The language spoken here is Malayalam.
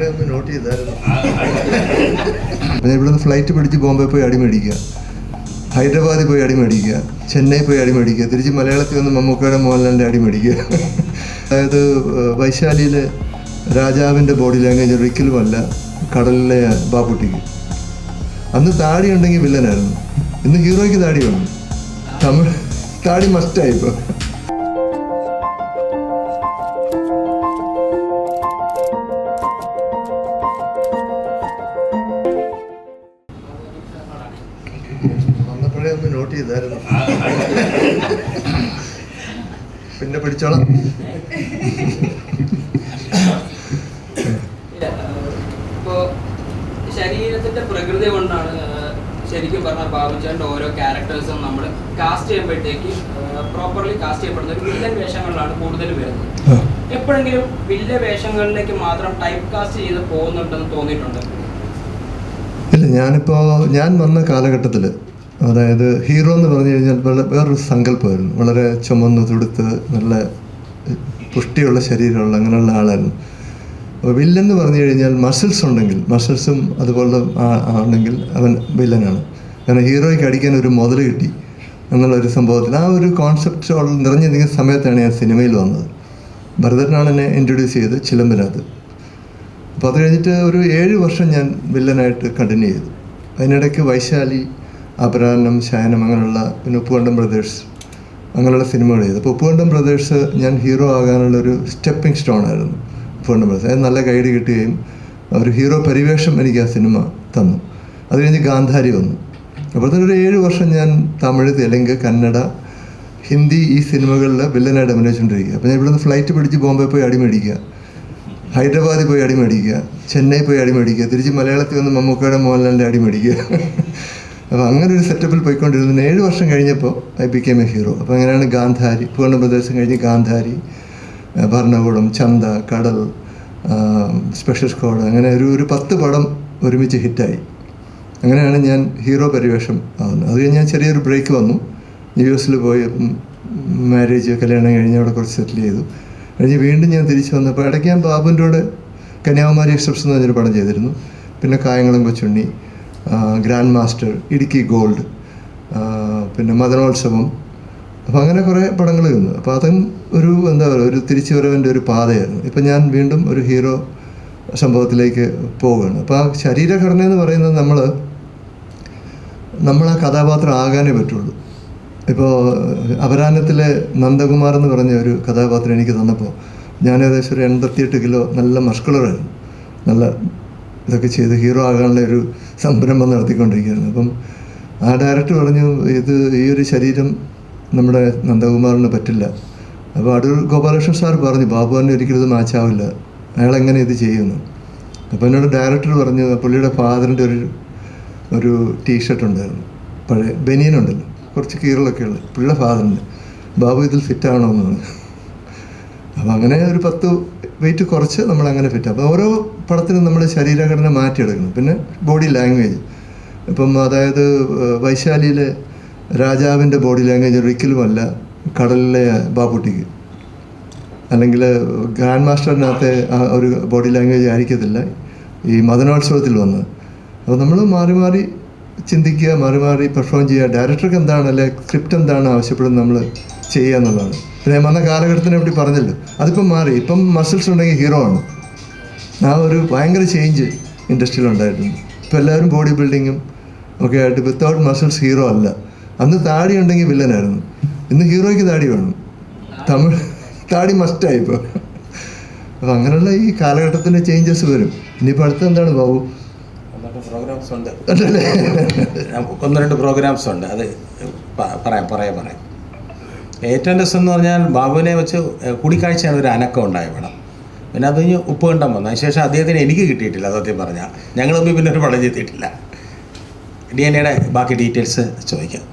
വന്നപ്പോഴേ ഒന്ന് നോട്ട് ചെയ്തായിരുന്നു? പിന്നെ ഇവിടുന്ന് ഫ്ലൈറ്റ് പിടിച്ച് ബോംബെ പോയി അടിമേടിക്കുക ഹൈദരാബാദിൽ പോയി അടിമേടിക്കുക ചെന്നൈ പോയി അടിമേടിക്കുക തിരിച്ച് മലയാളത്തിൽ വന്ന് മമ്മൂക്കയുടെ മോഹൻലാലിന്റെ അടിമേടിക്കുക അതായത് വൈശാലിയിലെ രാജാവിന്റെ ബോഡി ലാംഗ്വേജ് ഒരിക്കലുമല്ല കടലിലെ ബാപ്പുട്ടിക്ക്. അന്ന് താടി ഉണ്ടെങ്കിൽ വില്ലനായിരുന്നു ഇന്ന് ഹീറോയ്ക്ക് താടി വേണം തമിഴ് താടി മസ്റ്റായി ഇപ്പോൾ വന്നപ്പോഴേ ഒന്ന് നോട്ട് ചെയ്തായിരുന്നു. പിന്നെ പിടിച്ചോളാം. ഇപ്പോ ശരീരത്തിന്റെ പ്രകൃതി കൊണ്ടാണ് ശരിക്കും പറഞ്ഞാൽ ബാബുച്ചാന്റെ ഓരോ ക്യാരക്ടേഴ്സും നമ്മൾ കാസ്റ്റ് ചെയ്യുമ്പോഴത്തേക്ക് പ്രോപ്പർലി കാസ്റ്റ് ചെയ്യപ്പെടുന്ന ഒരു വില്ലൻ വേഷങ്ങളിലാണ് കൂടുതൽ വരുന്നത്. എപ്പോഴെങ്കിലും വില്ല വേഷങ്ങളിലേക്ക് മാത്രം ടൈപ്പ് കാസ്റ്റ് ചെയ്ത് പോകുന്നുണ്ടെന്ന് തോന്നിയിട്ടുണ്ട്? ഇല്ല ഞാനിപ്പോൾ ഞാൻ വന്ന കാലഘട്ടത്തിൽ അതായത് ഹീറോ എന്ന് പറഞ്ഞു കഴിഞ്ഞാൽ വേറൊരു സങ്കല്പമായിരുന്നു. വളരെ ചുമന്ന് തുടുത്ത് നല്ല പുഷ്ടിയുള്ള ശരീരമുള്ള അങ്ങനെയുള്ള ആളായിരുന്നു. അപ്പോൾ വില്ലൻ എന്ന് പറഞ്ഞു കഴിഞ്ഞാൽ മസിൽസ് ഉണ്ടെങ്കിൽ മസിൽസും അതുപോലെ ആണെങ്കിൽ അവൻ വില്ലനാണ്. കാരണം ഹീറോയ്ക്ക് അടിക്കാൻ ഒരു മുതൽ കിട്ടി എന്നുള്ള ഒരു സംഭവത്തിൽ ആ ഒരു കോൺസെപ്റ്റ് നിറഞ്ഞു നിൽക്കുന്ന സമയത്താണ് ഞാൻ സിനിമയിൽ വന്നത്. ഭരതനാണ് എന്നെ ഇൻട്രൊഡ്യൂസ് ചെയ്ത് ചിലമ്പിനകത്ത്. അപ്പോൾ അത് കഴിഞ്ഞിട്ട് ഒരു ഏഴ് വർഷം ഞാൻ വില്ലനായിട്ട് കണ്ടിന്യൂ ചെയ്തു. അതിനിടയ്ക്ക് വൈശാലി അപരാഹനം ശയനം അങ്ങനെയുള്ള പിന്നെ ഉപ്പുകണ്ടം ബ്രദേഴ്സ് അങ്ങനെയുള്ള സിനിമകൾ ചെയ്തു. അപ്പോൾ ഉപ്പുകണ്ടം ബ്രദേഴ്സ് ഞാൻ ഹീറോ ആകാനുള്ള ഒരു സ്റ്റെപ്പിംഗ് സ്റ്റോൺ ആയിരുന്നു ഉപ്പുകണ്ടം ബ്രദേഴ്സ് അത് നല്ല ഗൈഡ് കിട്ടുകയും ഒരു ഹീറോ പരിവേഷം എനിക്ക് ആ സിനിമ തന്നു. അത് കഴിഞ്ഞ് ഗാന്ധാരി വന്നു. അപ്പോഴത്തേന് ഒരു ഏഴ് വർഷം ഞാൻ തമിഴ് തെലുങ്ക് കന്നഡ ഹിന്ദി ഈ സിനിമകളിൽ വില്ലനായിട്ട് അഭിനയിച്ചുകൊണ്ടിരിക്കുക. അപ്പോൾ ഞാൻ ഇവിടുന്ന് ഫ്ലൈറ്റ് പിടിച്ച് ബോംബെ പോയി അടിമേടിക്കുക ഹൈദരാബാദിൽ പോയി അടിമേടിക്കുക ചെന്നൈ പോയി അടിമേടിക്കുക തിരിച്ച് മലയാളത്തിൽ വന്ന് മമ്മൂക്കയുടെ മോഹൻലാലിന്റെ അടിമേടിക്കുക അപ്പോൾ അങ്ങനെ ഒരു സെറ്റപ്പിൽ പോയിക്കൊണ്ടിരുന്നു ഏഴ് വർഷം കഴിഞ്ഞപ്പോൾ ഐ ബിക്കേം എ ഹീറോ അപ്പോൾ അങ്ങനെയാണ് ഗാന്ധാരി പൂർണ പ്രദേശം കഴിഞ്ഞ് ഗാന്ധാരി ഭരണകൂടം ചന്ത കടൽ സ്പെഷ്യൽ സ്ക്വാഡ് അങ്ങനെ ഒരു ഒരു പത്ത് പടം ഒരുമിച്ച് ഹിറ്റായി. അങ്ങനെയാണ് ഞാൻ ഹീറോ പരിവേഷം ആവുന്നത്. അത് കഴിഞ്ഞ് ഞാൻ ചെറിയൊരു ബ്രേക്ക് വന്നു. യു എസിൽ പോയി മാരേജ് കല്യാണം കഴിഞ്ഞ് അവിടെ കുറച്ച് സെറ്റിൽ ചെയ്തു. കഴിഞ്ഞ് വീണ്ടും ഞാൻ തിരിച്ചു വന്നപ്പോൾ ഇടയ്ക്ക് ഞാൻ ബാബുന്റെ കൂടെ കന്യാകുമാരി എക്സ്പ്രസ് എന്ന് പറഞ്ഞൊരു പടം ചെയ്തിരുന്നു. പിന്നെ Kayamkulam Kochunni grand master Idukki gold പിന്നെ മദനോത്സവം അപ്പോൾ അങ്ങനെ കുറേ പടങ്ങൾ വന്നു അപ്പോൾ അതും ഒരു എന്താ പറയുക ഒരു തിരിച്ചു വരവിന്റെ ഒരു പാതയായിരുന്നു. ഇപ്പം ഞാൻ വീണ്ടും ഒരു ഹീറോ സംഭവത്തിലേക്ക് പോവുകയാണ്. അപ്പോൾ ആ ശരീരഘടന എന്ന് പറയുന്നത് നമ്മൾ നമ്മൾ ആ കഥാപാത്രം ആകാനേ പറ്റുള്ളൂ. ഇപ്പോൾ അപരാഹ്നത്തിലെ നന്ദകുമാർ എന്ന് പറഞ്ഞ ഒരു കഥാപാത്രം എനിക്ക് തന്നപ്പോൾ ഞാൻ ഏകദേശം ഒരു എൺപത്തിയെട്ട് കിലോ നല്ല മസ്കുലറായിരുന്നു. നല്ല ഇതൊക്കെ ചെയ്ത് ഹീറോ ആകാനുള്ള ഒരു സംരംഭം നടത്തിക്കൊണ്ടിരിക്കുകയായിരുന്നു. അപ്പം ആ ഡയറക്ടർ പറഞ്ഞു ഇത് ഈ ഒരു ശരീരം നമ്മുടെ നന്ദകുമാറിന് പറ്റില്ല. അപ്പോൾ അടൂർ ഗോപാലകൃഷ്ണൻ സാർ പറഞ്ഞു ബാബുവിന് ഒരിക്കലും ഇത് മാച്ചാവില്ല. അയാൾ എങ്ങനെ ഇത് ചെയ്യുന്നു? അപ്പോൾ എന്നോട് ഡയറക്ടർ പറഞ്ഞു പുള്ളിയുടെ ഫാദറിന്റെ ഒരു ഒരു ടീഷർട്ട് ഉണ്ടായിരുന്നു. പഴയ ബനിയനുണ്ടല്ലോ കുറച്ച് കീറലൊക്കെ ഉള്ളത് പുള്ളിയുടെ ഫാദറിന്റെ. ബാബു ഇതിൽ ഫിറ്റാണോ എന്ന് പറഞ്ഞു. അപ്പോൾ അങ്ങനെ ഒരു പത്ത് വെയിറ്റ് കുറച്ച് നമ്മൾ അങ്ങനെ ഫിറ്റ് അപ്പോൾ ഓരോ പടത്തിനും നമ്മൾ ശരീരഘടന മാറ്റിയെടുക്കണം പിന്നെ ബോഡി ലാംഗ്വേജ് ഇപ്പം അതായത് വൈശാലിയിലെ രാജാവിന്റെ ബോഡി ലാംഗ്വേജ് ഒരിക്കലുമല്ല കടലിലെ ബാപ്പുട്ടിക്ക്. അല്ലെങ്കിൽ ഗ്രാൻഡ് മാസ്റ്ററിനകത്തെ ഒരു ബോഡി ലാംഗ്വേജ് ആയിരിക്കത്തില്ല ഈ മദനോത്സവത്തിൽ വന്ന്. അപ്പോൾ നമ്മൾ മാറി മാറി ചിന്തിക്കുക മാറി മാറി പെർഫോം ചെയ്യുക ഡയറക്ടർക്ക് എന്താണ് അല്ലെ സ്ക്രിപ്റ്റ് എന്താണ് ആവശ്യപ്പെടുന്നത് നമ്മൾ ചെയ്യുക എന്നുള്ളതാണ്. പിന്നെ വന്ന കാലഘട്ടത്തിനെ പറ്റി പറഞ്ഞല്ലോ അതിപ്പം മാറി. ഇപ്പം മസിൽസ് ഉണ്ടെങ്കിൽ ഹീറോ ആണ്. ആ ഒരു ഭയങ്കര ചേഞ്ച് ഇൻഡസ്ട്രിയിൽ ഉണ്ടായിട്ടുണ്ട്. ഇപ്പം എല്ലാവരും ബോഡി ബിൽഡിങ്ങും ഒക്കെ ആയിട്ട് വിത്തൗട്ട് മസിൽസ് ഹീറോ അല്ല. അന്ന് താടി ഉണ്ടെങ്കിൽ വില്ലനായിരുന്നു ഇന്ന് ഹീറോയ്ക്ക് താടി വേണം. തമിഴ് താടി മസ്റ്റായി ഇപ്പോൾ അപ്പം അങ്ങനെയുള്ള ഈ കാലഘട്ടത്തിന്റെ ചേഞ്ചസ് വരും. ഇനിയിപ്പോൾ അടുത്ത് എന്താണ് ബാബു? പ്രോഗ്രാംസ് ഉണ്ട്. ഒന്ന് രണ്ട് പ്രോഗ്രാംസ് ഉണ്ട്. അത് പറയാം പറയാം പറയാം. ഏറ്റവും രസം എന്ന് പറഞ്ഞാൽ ബാബുവിനെ വെച്ച് കൂടിക്കാഴ്ചയാണ് ഒരു അനക്കം ഉണ്ടായ പടം. പിന്നെ അത് കഴിഞ്ഞ് ഉപ്പ് കണ്ടം വന്നു. അതിനുശേഷം അദ്ദേഹത്തിന് എനിക്ക് കിട്ടിയിട്ടില്ല സത്യം പറഞ്ഞാൽ ഞങ്ങൾ തമ്മിൽ പിന്നെ ഒരു പടം ചെയ്തിട്ടില്ല. ഡി എൻ എയുടെ ബാക്കി ഡീറ്റെയിൽസ് ചോദിക്കാം.